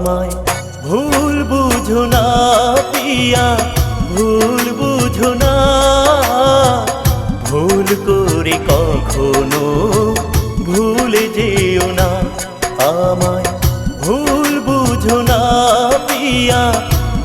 আমায়। ভুল বুঝো না পিয়া, ভুল বুঝো না। ভুল করে কখনো ভুলে যেও না। আমায় ভুল বুঝো না পিয়া,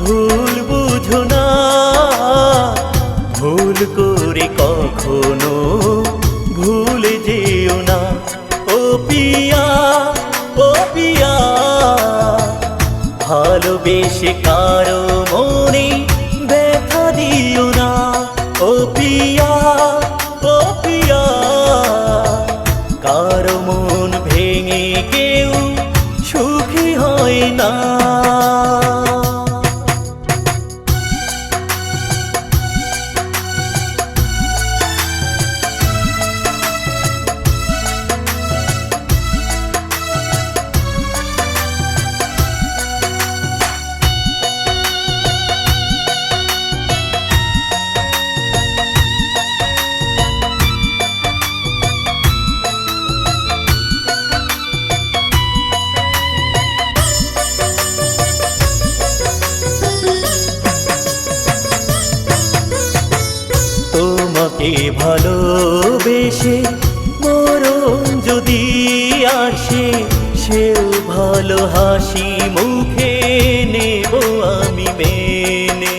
ভুল বুঝো না। ভুল করে কখনো ভালোবেসে কারও ভালো হাসি মুখে নেব আমি মেনে।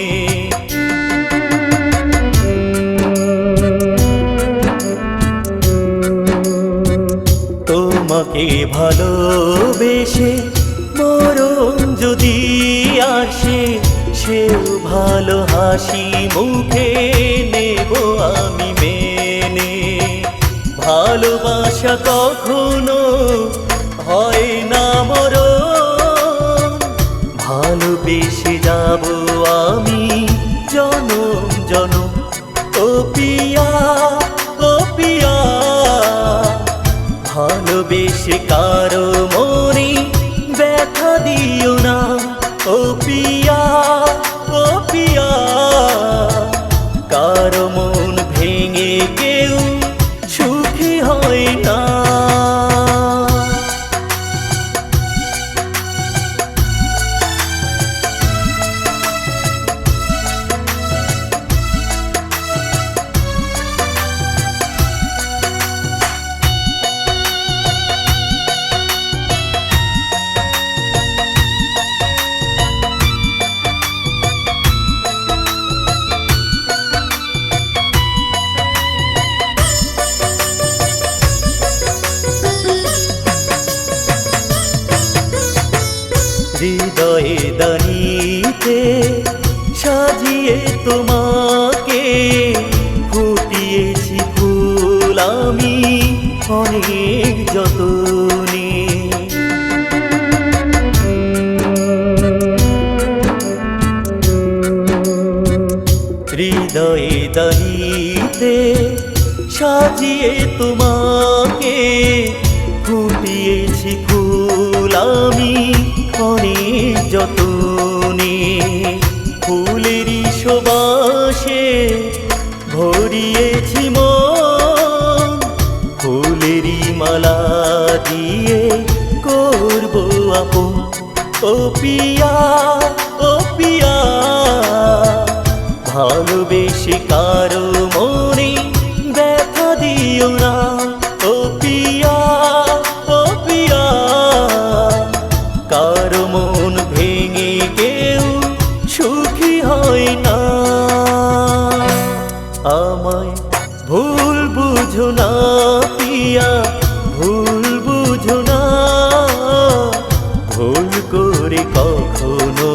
তোমাকে ভালোবেসে মরণ যদি আসে, সেও ভালো হাসি মুখে নেব আমি মেনে। ভালোবাসা কখনো তোমাকে ফুটিয়েছি ফুল আমি অনেক যতনে। ফুলেরই সুবাসে ভরিয়েছি মন, ফুলেরই মালা দিয়ে করব আপন। ও পিয়া ও পিয়া, ভালোবেসে কারও ভুল বুঝো না ভুল করে কখনো।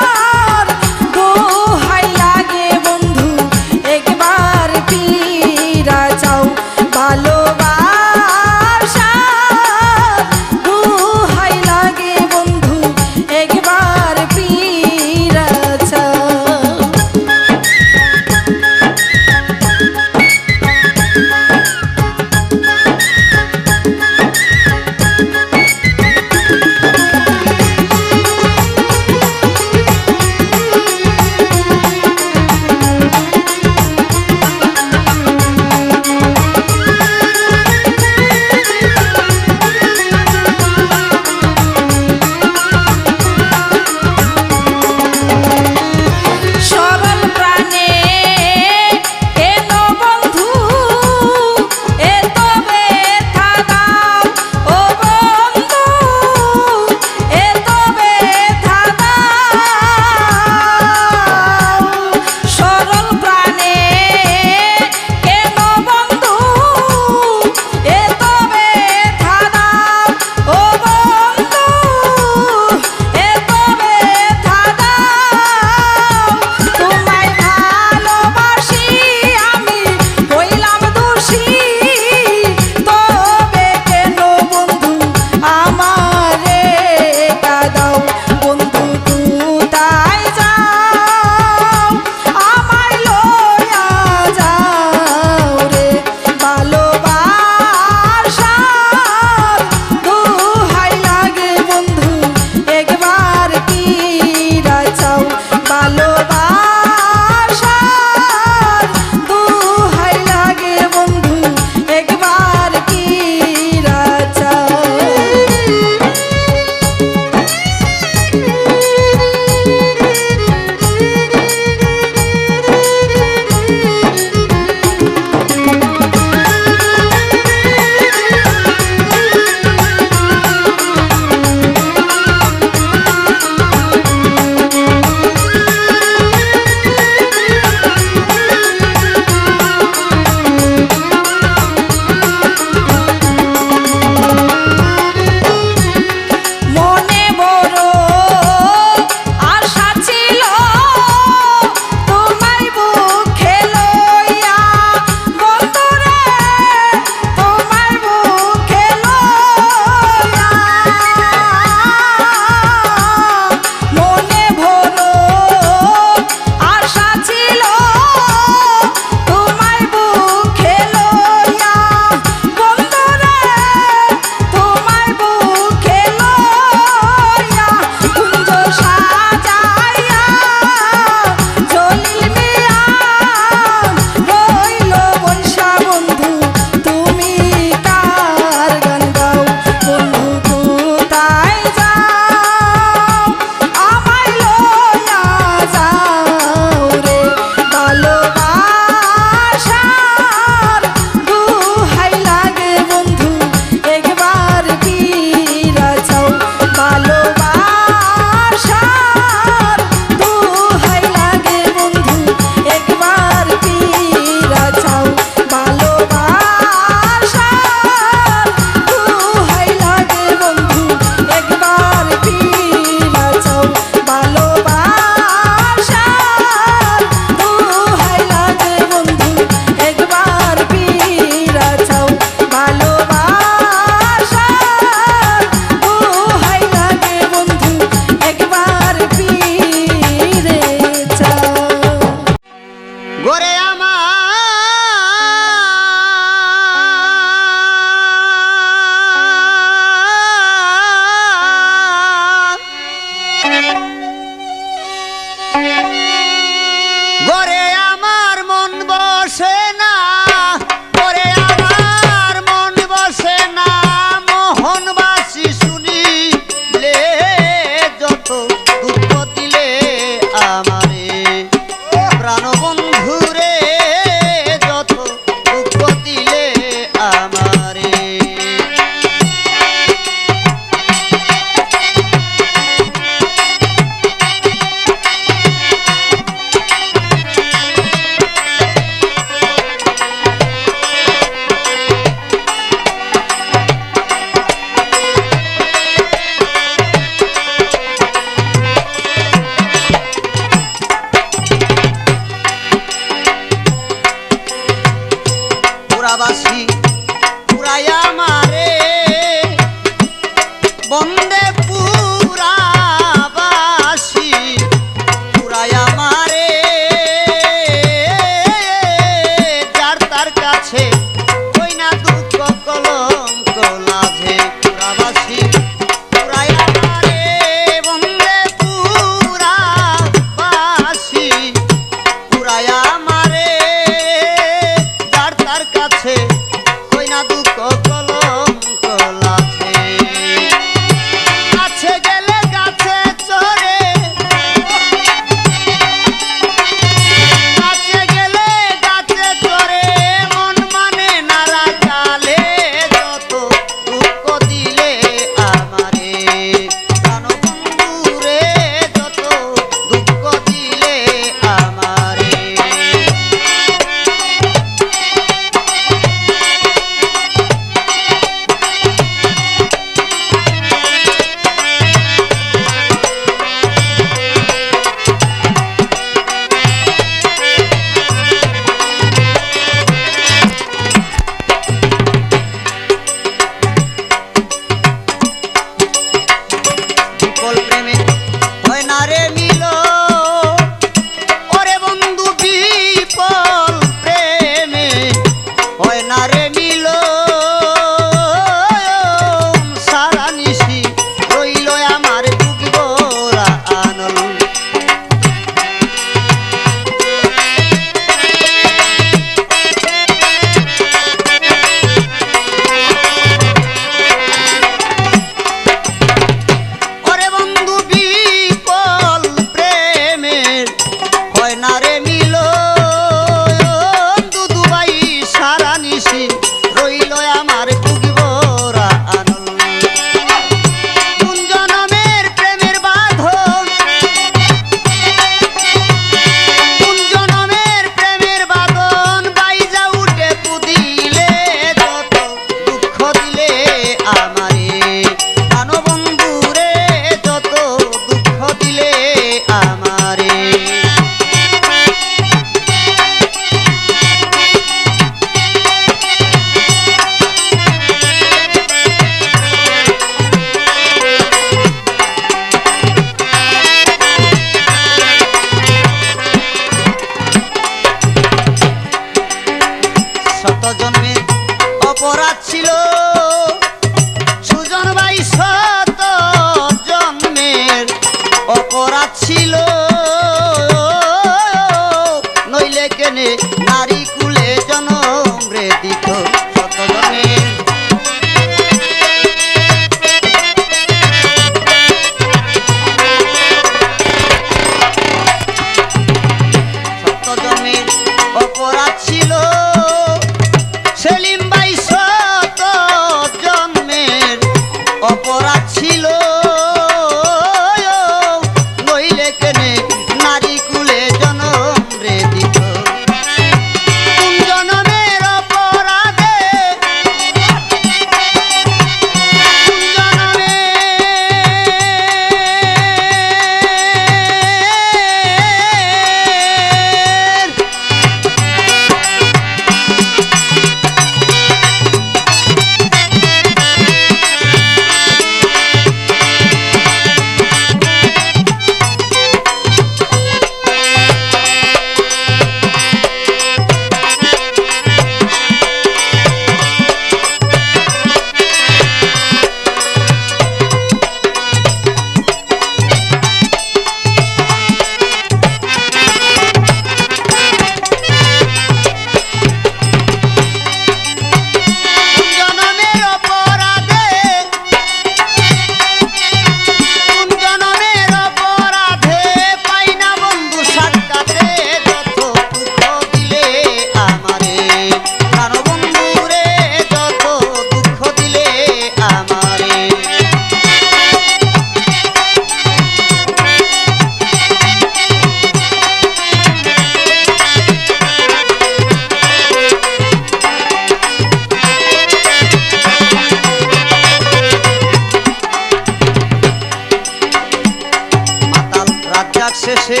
যাক শেষে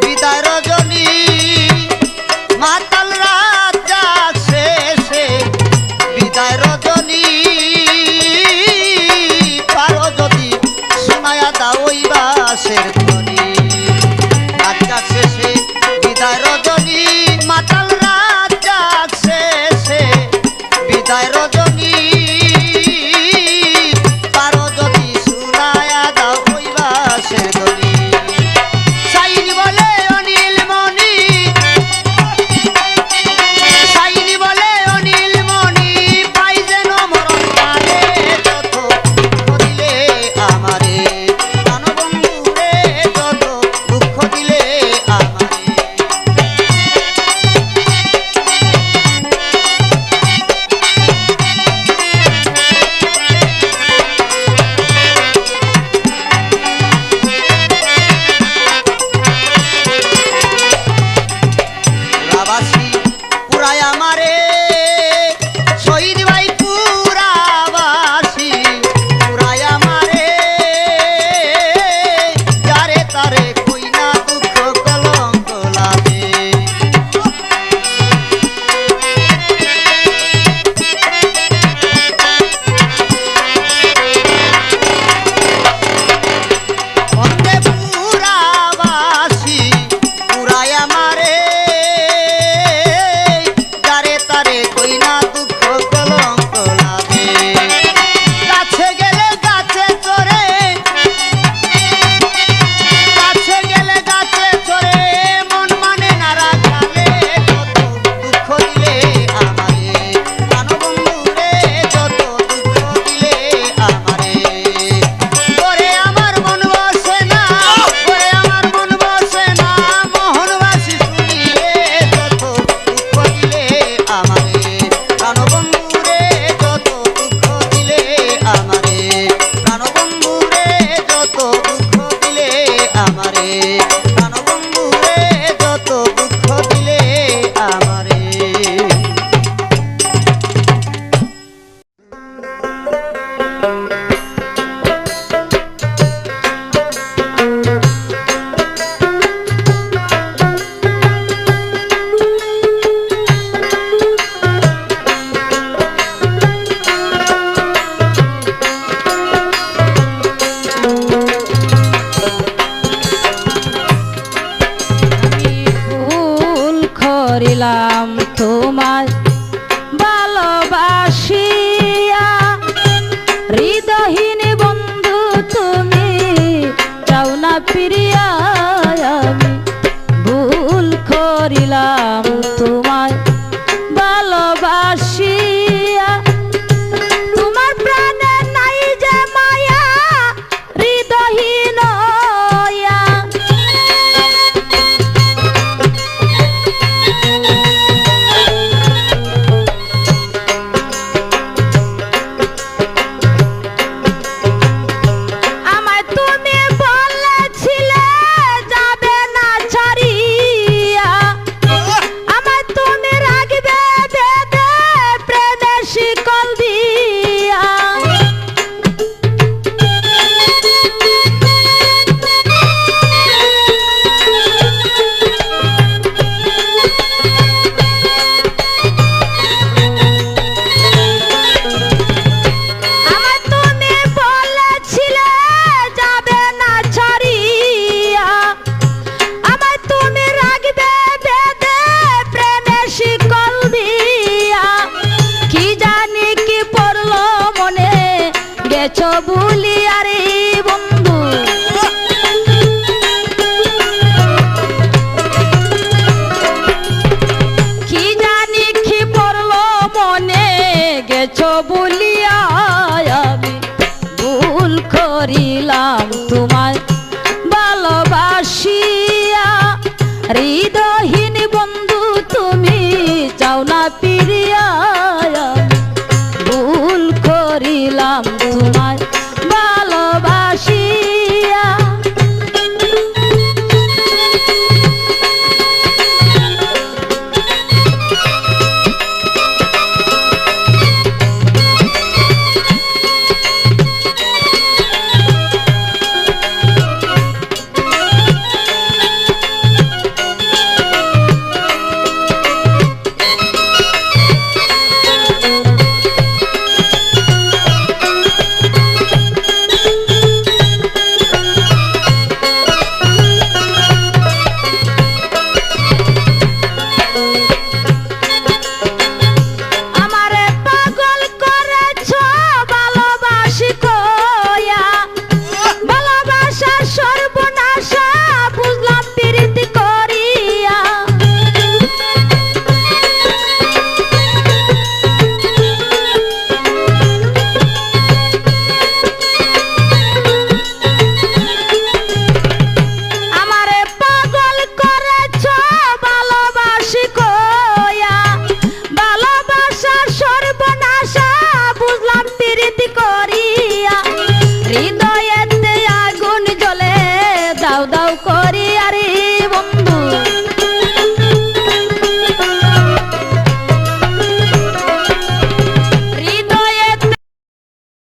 বিদায় রজনী। মাতাল